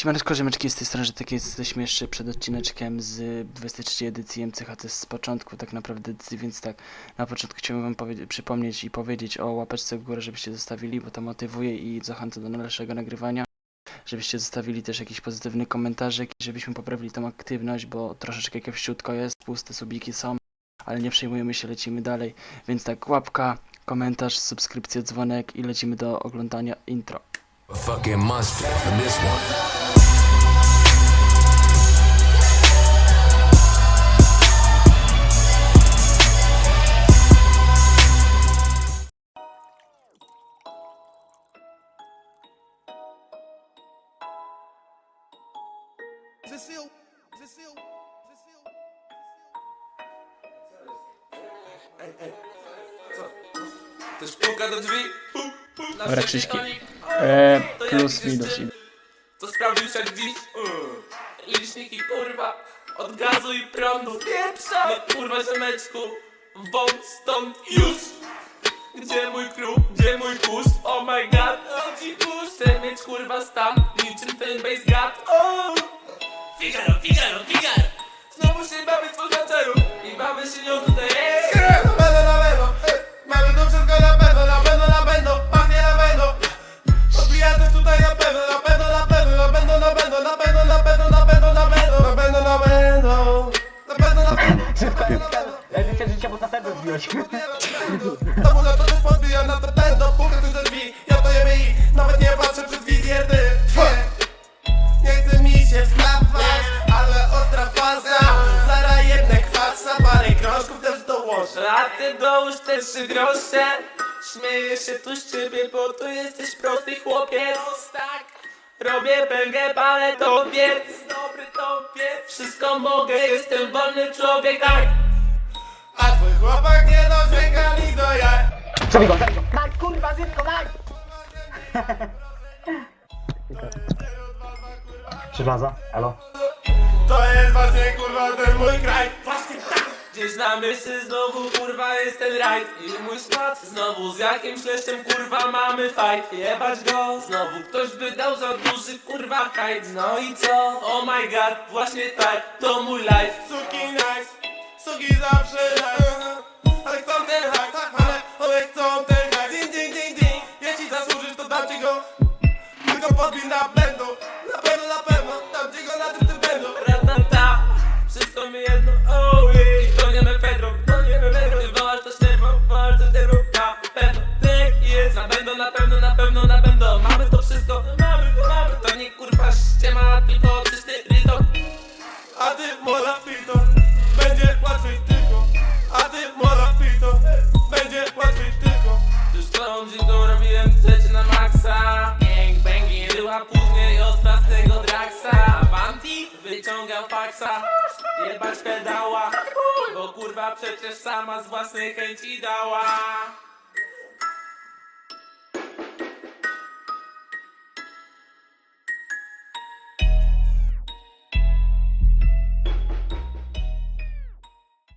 Siemaneczko, Rzemeczki, z tej strony, że tak jesteśmy jeszcze przed odcineczkiem z 23 edycji MCHT z początku tak naprawdę więc tak, na początku chciałbym wam przypomnieć i powiedzieć o łapeczce w górę, żebyście zostawili, bo to motywuje i zachęca do dalszego nagrywania, żebyście zostawili też jakiś pozytywny komentarzek żebyśmy poprawili tą aktywność, bo troszeczkę kiepściutko jest, puste subiki są, ale nie przejmujemy się, lecimy dalej, więc tak, łapka, komentarz, subskrypcja, dzwonek i lecimy do oglądania intro. A fucking monster for this one. Hey, hey. Dobra, Krzyśki. To plus, minus. To sprawdził się. Mm. Liczniki kurwa. Od gazu i prądu. Pieprza! No kurwa ziomeczku. Wąt stąd już. Gdzie mój crew? Gdzie mój push? Oh my god. Ci push. Chcę mieć kurwa stan. Niczym ten base god. O! Figaro, Figaro, Figaro. Znowu się bawię poznaczerów. I bawię się tutaj. Myślę, że cię pod na pewno zbiłeś. Domu na to też podbija na to ten do puka tu ze drzwi. Ja to i nawet nie patrzę przez wizjer ty. Nie chce mi się wstawać, ale ostra faza. Zara jedne kwasa, parę krążków też dołożę. A ty dołóż te trzy grosze. Śmieję się tu z ciebie, bo tu jesteś prosty chłopiec. Tak Robię pęgę, to Dobry to wiedz Wszystko mogę, jestem wolny człowiek, tak A twój chłopak nie dosięga ni do jaj Zabij go, zabij go. Daj, kurwa, zybko, daj! Przyblaza, elo. To jest właśnie kurwa ten mój kraj Właśnie Gdzieś na myśli znowu kurwa jest ten rajd. I mój skład Znowu z jakimś leszczem kurwa mamy fight. Jebać go Znowu ktoś wydał za duży kurwa hajt. No i co? Oh my god, właśnie tak To mój life. Suki nice, suki zawsze nice. Ale chcą ten hajs, ale one chcą ten hajs Ding, ding, ding, ding. Jeśli zasłużysz to dam ci go. Tylko podbij Na Na pewno, na pewno, na pewno, na pewno. Mamy to wszystko, mamy to, mamy. To nie kurwa ściema, tylko czysty rytok A ty mola pito Będzie łatwiej tylko. A ty mola pito Będzie łatwiej tylko. Już tą dziką robiłem rzeczy na maksa. Gang bangi była później ostatniego Draxa Avanti wyciągał faksa. Jebać pedała Bo kurwa przecież sama z własnej chęci dała